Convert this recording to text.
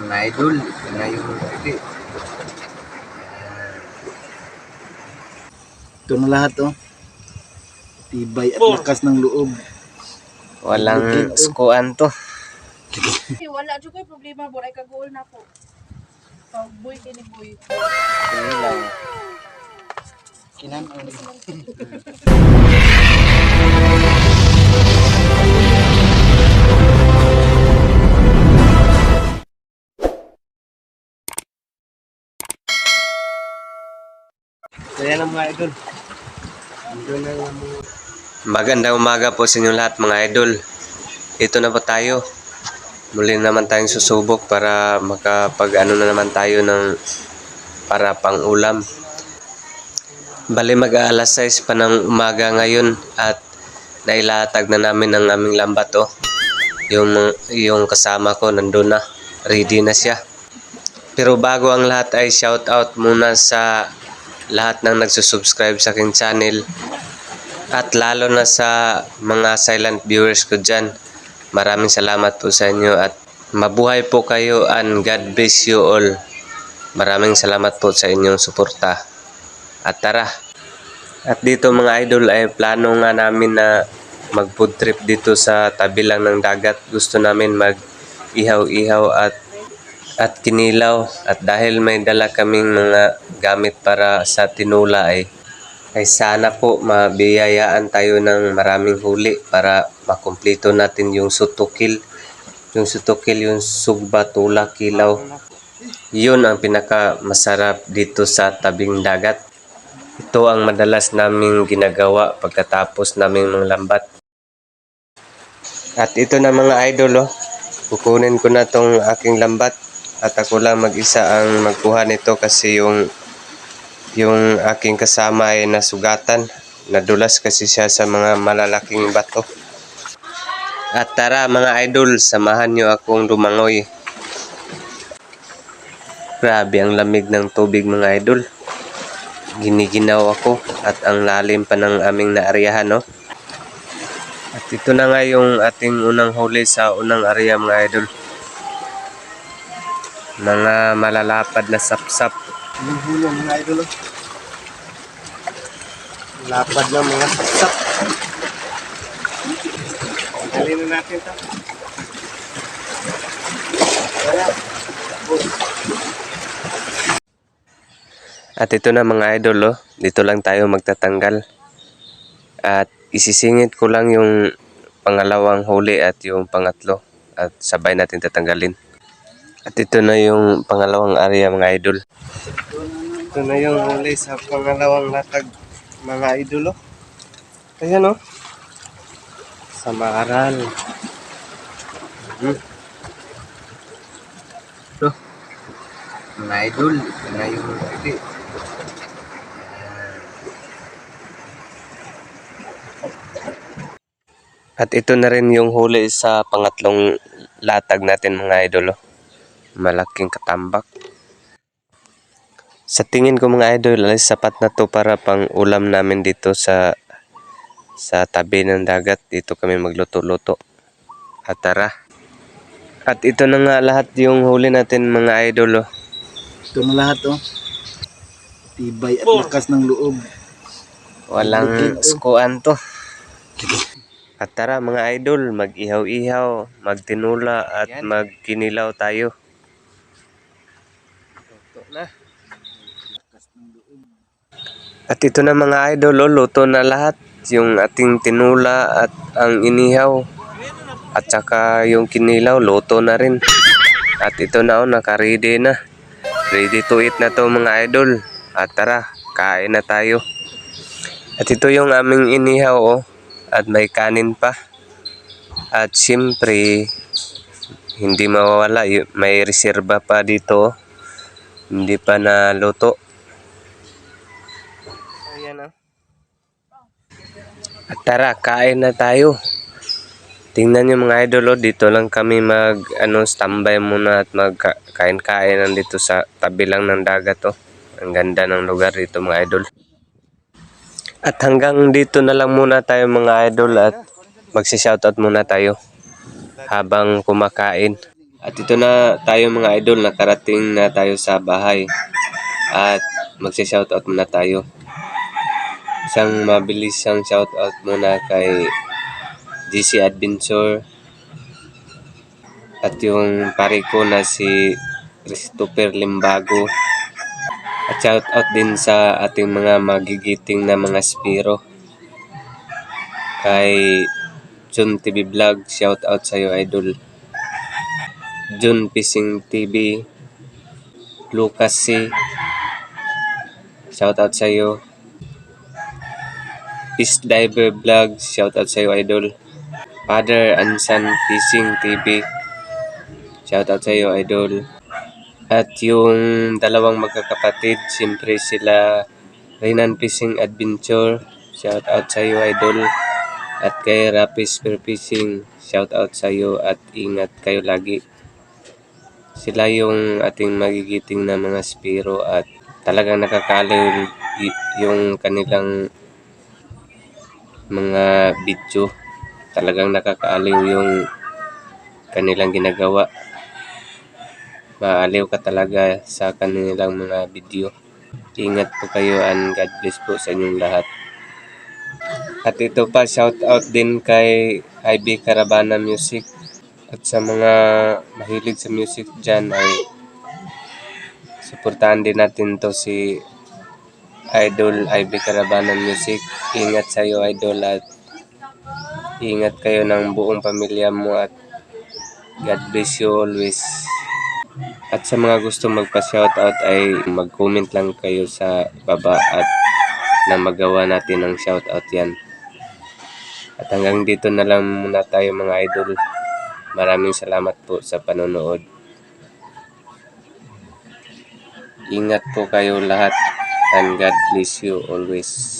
Mga idol, ito na yung huli. Ito na lahat oh. Tibay at lakas ng loob. Walang skuan to. Eh, wala jud koy problema buray ka goal na po. Pag boy kini boy. Ini lang. Kinan Kaya lang mga idol. Na. Magandang umaga po sa inyo lahat mga idol. Ito na po tayo. Muli naman tayong susubok para makapag ano na naman tayo ng para pang ulam. Bali mag alas 6 pa ng umaga ngayon at nailatag na namin ang aming lambat oh. Yung, yung kasama ko nandun na. Ready na siya. Pero bago ang lahat ay shout out muna sa lahat ng nagsusubscribe sa aking channel at lalo na sa mga silent viewers ko dyan. Maraming salamat po sa inyo at mabuhay po kayo and God bless you all. Maraming salamat po sa inyong suporta. At tara. At dito mga idol ay plano nga namin na mag food trip dito sa tabi lang ng dagat. Gusto namin mag ihaw-ihaw at at kinilaw. At dahil may dala kaming mga gamit para sa tinula ay ay sana po mabiyayaan tayo ng maraming huli para makumpleto natin yung sutukil. Yung sutukil yung sugba tula kilaw. Yun ang pinaka masarap dito sa tabing dagat. Ito ang madalas naming ginagawa pagkatapos naming mga lambat. At ito na mga idol oh. Kukunin ko na tong aking lambat at ako lang mag-isa ang magkuha nito kasi yung yung aking kasama ay nasugatan. Nadulas kasi siya sa mga malalaking bato. At tara mga idol samahan nyo akong lumangoy grabe ang lamig ng tubig mga idol. Giniginaw ako at ang lalim pa ng aming naaryahan no? At ito na nga yung ating unang huli sa unang area mga idol mga malalapad na sapsap. Hulong mga idol. Lapad ng mga sapsap. Dali na natin ito. At ito na mga idol, oh. dito lang tayo magtatanggal. At isisingit ko lang yung pangalawang huli at yung pangatlo. At sabay natin tatanggalin. At ito na yung pangalawang area mga idol. Ito na yung huli sa pangalawang latag mga idol. Oh. Ayan oh. Sa maaral. Hmm. Ito. Mga idol, ito na yung huli. At ito na rin yung huli sa pangatlong latag natin mga idol. oh. Malaking katambak. Sa tingin ko mga idol ay sapat na to para pang ulam namin dito sa sa tabi ng dagat. Dito kami magluto-luto. At tara. At ito na nga lahat yung huli natin mga idol. Oh. Ito na lahat oh. Tibay at lakas ng loob. Walang skuan to. At tara mga idol, mag-ihaw-ihaw, magtinula at magkinilaw tayo. At ito na mga idol, oh, luto na lahat. Yung ating tinula at ang inihaw. At saka yung kinilaw, luto na rin. At ito na oh, naka-ready na. Ready to eat na to mga idol. At tara, kain na tayo. At ito yung aming inihaw oh. At may kanin pa. At siyempre, hindi mawawala. May reserba pa dito. oh. Hindi pa naluto. Ayan ah. At tara, kain na tayo. Tingnan nyo mga idol, oh, dito lang kami mag ano, standby muna at magkain-kain dito sa tabi lang ng dagat. Oh. Ang ganda ng lugar dito mga idol. At hanggang dito na lang muna tayo mga idol at magsi-shoutout muna tayo habang kumakain. At ito na tayo mga idol, nakarating na tayo sa bahay. At magsi-shoutout muna tayo. Isang mabilisang shoutout muna kay GC Adventure at yung pare ko na si Christopher Limbago. At shoutout din sa ating mga magigiting na mga spiro. Kay Jun TV Vlog, shoutout sa iyo idol. Jun Fishing TV, Lucas C. Shoutout sa iyo. Fish Diver Vlog, shoutout sa iyo idol. Father and Son Fishing TV, shoutout sa iyo idol. At yung dalawang magkakapatid, siyempre sila Renan Fishing Adventure, shoutout sa iyo idol. At kay Rapid Spear Fishing, shoutout sa iyo at ingat kayo lagi. Sila yung ating magigiting na mga spiro at talagang nakakaliw y- yung kanilang mga video. Talagang nakakaaliw yung kanilang ginagawa. Maaliw ka talaga sa kanilang mga video. Ingat po kayo and God bless po sa inyong lahat. At ito pa, shout out din kay IB Caravana Music. At sa mga mahilig sa music dyan ay suportahan din natin to si Idol IB Caravana Music. Ingat sa iyo Idol at ingat kayo ng buong pamilya mo at God bless you always. At sa mga gusto magpa-shoutout ay mag-comment lang kayo sa baba at na magawa natin ng shoutout yan. At hanggang dito na lang muna tayo mga idol. Maraming salamat po sa panonood. Ingat po kayo lahat and God bless you always.